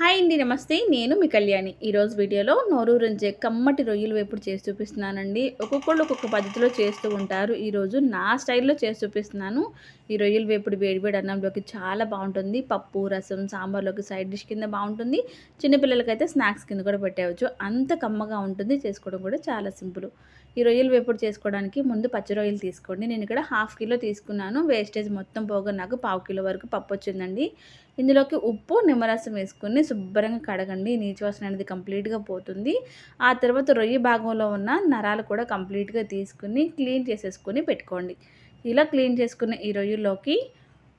Hi అండి నమస్తే. నేను మీ కళ్యాణి. ఈరోజు వీడియోలో నోరూరించే కమ్మటి రొయ్యలు వేపుడు చేసి చూపిస్తున్నానండి. ఒక్కొక్కళ్ళు ఒక్కొక్క పద్ధతిలో చేస్తూ ఉంటారు. ఈరోజు నా స్టైల్లో చేసి చూపిస్తున్నాను. ఈ రొయ్యలు వేపుడు వేడివేడి అన్నంలోకి చాలా బాగుంటుంది. పప్పు రసం సాంబార్లోకి సైడ్ డిష్ కింద బాగుంటుంది. చిన్నపిల్లలకైతే స్నాక్స్ కింద కూడా పెట్టవచ్చు. అంత కమ్మగా ఉంటుంది. చేసుకోవడం కూడా చాలా సింపుల్. ఈ రొయ్యలు వేపుడు చేసుకోవడానికి ముందు పచ్చి రొయ్యలు తీసుకోండి. నేను ఇక్కడ హాఫ్ కిలో తీసుకున్నాను. వేస్టేజ్ మొత్తం పోగా నాకు పావు కిలో వరకు పప్పు వచ్చిందండి. ఇందులోకి ఉప్పు నిమ్మరసం వేసుకుని శుభ్రంగా కడగండి. నీచు వాసన అనేది కంప్లీట్గా పోతుంది. ఆ తర్వాత రొయ్య భాగంలో ఉన్న నరాలు కూడా కంప్లీట్గా తీసుకుని క్లీన్ చేసేసుకొని పెట్టుకోండి. ఇలా క్లీన్ చేసుకున్న ఈ రొయ్యల్లోకి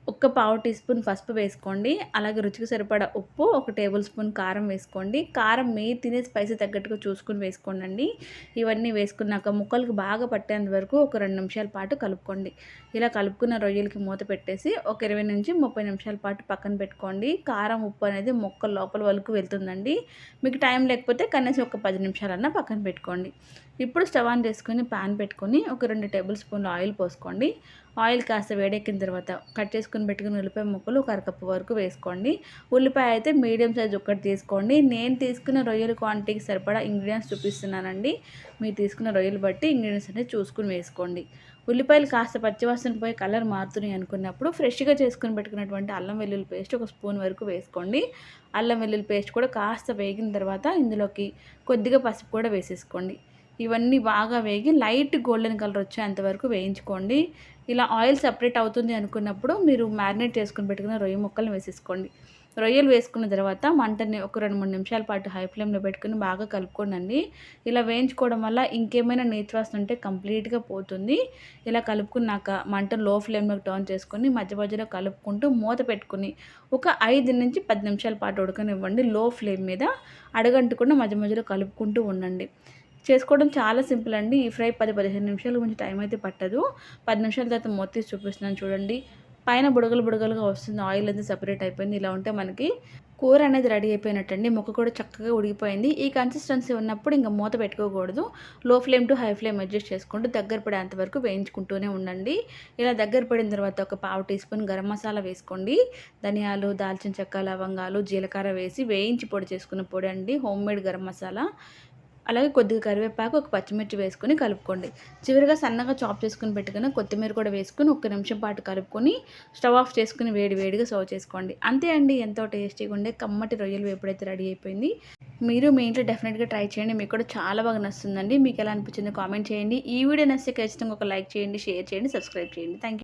ఒక్క పావు టీ స్పూన్ పసుపు వేసుకోండి. అలాగే రుచికి సరిపడా ఉప్పు ఒక టేబుల్ స్పూన్ కారం వేసుకోండి. కారం మీ తినే స్పైసీ తగ్గట్టుగా చూసుకుని వేసుకోండి ఇవన్నీ వేసుకున్నాక ముక్కలకు బాగా పట్టేంత వరకు ఒక రెండు నిమిషాల పాటు కలుపుకోండి. ఇలా కలుపుకున్న రొయ్యలకి మూత పెట్టేసి ఒక ఇరవై నుంచి ముప్పై నిమిషాల పాటు పక్కన పెట్టుకోండి. కారం ఉప్పు అనేది మొక్క లోపల వరకు వెళ్తుందండి. మీకు టైం లేకపోతే కనీసం ఒక పది నిమిషాలన్నా పక్కన పెట్టుకోండి. ఇప్పుడు స్టవ్ ఆన్ చేసుకొని ప్యాన్ పెట్టుకొని ఒక రెండు టేబుల్ స్పూన్లు ఆయిల్ పోసుకోండి. ఆయిల్ కాస్త వేడెక్కిన తర్వాత కట్ చేసుకుని పెట్టుకుని ఉల్లిపాయ ముక్కలు ఒక అరకప్పు వరకు వేసుకోండి. ఉల్లిపాయ అయితే మీడియం సైజ్ ఒక్కటి తీసుకోండి. నేను తీసుకున్న రొయ్యల క్వాంటిటీకి సరిపడా ఇంగ్రీడియంట్స్ చూపిస్తున్నానండి. మీరు తీసుకున్న రొయ్యలు బట్టి ఇంగ్రీడియంట్స్ అనేది చూసుకుని వేసుకోండి. ఉల్లిపాయలు కాస్త పచ్చివాసన పోయి కలర్ మారుతున్నాయి అనుకున్నప్పుడు ఫ్రెష్గా చేసుకుని పెట్టుకున్నటువంటి అల్లం వెల్లుల్లి పేస్ట్ ఒక స్పూన్ వరకు వేసుకోండి. అల్లం వెల్లుల్లి పేస్ట్ కూడా కాస్త వేగిన తర్వాత ఇందులోకి కొద్దిగా పసుపు కూడా వేసేసుకోండి. ఇవన్నీ బాగా వేగి లైట్ గోల్డెన్ కలర్ వచ్చేంత వరకు వేయించుకోండి. ఇలా ఆయిల్ సపరేట్ అవుతుంది అనుకున్నప్పుడు మీరు మ్యారినేట్ చేసుకుని పెట్టుకున్న రొయ్య ముక్కలను వేసేసుకోండి. రొయ్యలు వేసుకున్న తర్వాత మంటని ఒక రెండు మూడు నిమిషాల పాటు హై ఫ్లేమ్లో పెట్టుకుని బాగా కలుపుకోండి ఇలా వేయించుకోవడం వల్ల ఇంకేమైనా నీచువాసన ఉంటే కంప్లీట్గా పోతుంది. ఇలా కలుపుకున్నాక మంట లో ఫ్లేమ్లో టర్న్ చేసుకొని మధ్య మధ్యలో కలుపుకుంటూ మూత పెట్టుకుని ఒక ఐదు నుంచి పది నిమిషాల పాటు ఉడకనివ్వండి. లో ఫ్లేమ్ మీద అడగంటకుండా మధ్య మధ్యలో కలుపుకుంటూ ఉండండి. చేసుకోవడం చాలా సింపుల్ అండి. ఈ ఫ్రై పది పదిహేను నిమిషాల గురించి టైం అయితే పట్టదు. పది నిమిషాల తర్వాత మొత్తం చూపిస్తున్నాను చూడండి. పైన బుడగలు బుడగలుగా వస్తుంది. ఆయిల్ అనేది సపరేట్ అయిపోయింది. ఇలా ఉంటే మనకి కూర అనేది రెడీ అయిపోయినట్టండి. ముక్క కూడా చక్కగా ఉడిగిపోయింది ఈ కన్సిస్టెన్సీ ఉన్నప్పుడు ఇంకా మూత పెట్టుకోకూడదు. Low flame to high flame adjust చేసుకుంటూ దగ్గర పడేంత వరకు వేయించుకుంటూనే ఉండండి. ఇలా దగ్గర పడిన తర్వాత ఒక పావు టీ స్పూన్ గరం మసాలా వేసుకోండి. ధనియాలు దాల్చిన చెక్క లవంగాలు జీలకర్ర వేసి వేయించి పొడి చేసుకున్న పొడి అండి. Home made garam masala. అలాగే కొద్దిగా కరివేపాకు ఒక పచ్చిమిర్చి వేసుకుని కలుపుకోండి. చివరిగా సన్నగా చాప్ చేసుకుని పెట్టుకుని కొత్తిమీర కూడా వేసుకుని ఒక్క నిమిషం పాటు కలుపుకొని స్టవ్ ఆఫ్ చేసుకుని వేడి వేడిగా సర్వ్ చేసుకోండి. అంతే అండి ఎంతో టేస్టీగా ఉండే కమ్మటి రొయ్యలు ఎప్పుడైతే రెడీ అయిపోయింది. మీరు మీ ఇంట్లో డెఫినెట్గా ట్రై చేయండి మీకు కూడా చాలా బాగా నచ్చుతుందండి. మీకు ఎలా అనిపించిందో కామెంట్ చేయండి. ఈ వీడియో నచ్చితే ఖచ్చితంగా ఒక లైక్ చేయండి షేర్ చేయండి సబ్స్క్రైబ్ చేయండి. థ్యాంక్